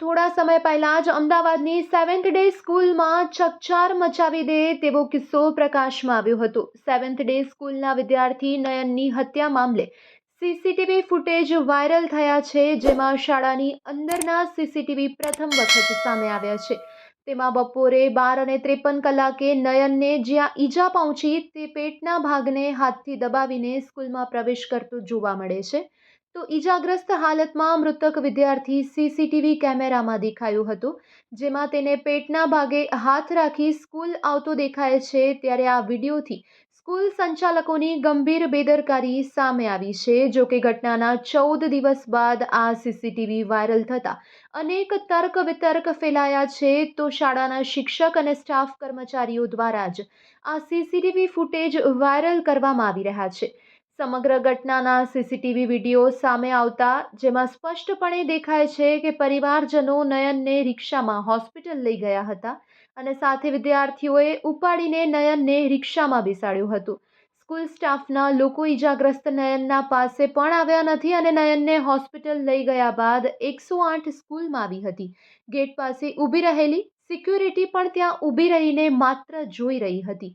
થોડા સમય પહેલા જ અમદાવાદની સેવન્થ ડે સ્કૂલમાં ચકચાર મચાવી દે તેવો કિસ્સો પ્રકાશમાં આવ્યો હતો. સેવન્થ ડે સ્કૂલના વિદ્યાર્થી નયનની હત્યા મામલે સીસીટીવી ફૂટેજ વાયરલ થયા છે, જેમાં શાળાની અંદરના સીસીટીવી પ્રથમ વખત સામે આવ્યા છે. તેમાં બપોરે બાર અને ત્રેપન કલાકે નયનને જ્યાં ઈજા પહોંચી તે પેટના ભાગને હાથથી દબાવીને સ્કૂલમાં પ્રવેશ કરતો જોવા મળે છે. તો ઈજાગ્રસ્ત હાલતમાં મૃતક વિદ્યાર્થી સીસીટીવી કેમેરામાં દેખાયું હતું, જેમાં તેને પેટના ભાગે હાથ રાખી સ્કૂલ આવતો દેખાય છે ત્યારે આ વિડીયોથી સ્કૂલ સંચાલકોની ગંભીર બેદરકારી સામે આવી છે, જો કે ઘટનાના ચૌદ દિવસ બાદ આ સીસીટીવી વાયરલ થતાં અનેક તર્ક વિતર્ક ફેલાયા છે, તો શાળાના શિક્ષક અને સ્ટાફ કર્મચારીઓ દ્વારા જ આ સીસીટીવી ફૂટેજ વાયરલ કરવામાં આવી રહ્યા છે. સમગ્ર ઘટનાના સીસીટીવી વીડિયો સામે આવતા, જેમાં સ્પષ્ટપણે દેખાય છે કે પરિવારજનો નયનને રિક્ષામાં હોસ્પિટલ લઈ ગયા હતા અને સાથે વિદ્યાર્થીઓએ ઉપાડીને નયનને રિક્ષામાં બેસાડ્યું હતું. સ્કૂલ સ્ટાફના લોકો ઈજાગ્રસ્ત નયનના પાસે પણ આવ્યા નથી અને નયનને હોસ્પિટલ લઈ ગયા બાદ એકસો આઠ સ્કૂલમાં આવી હતી. ગેટ પાસે ઊભી રહેલી સિક્યુરિટી પણ ત્યાં ઊભી રહીને માત્ર જોઈ રહી હતી.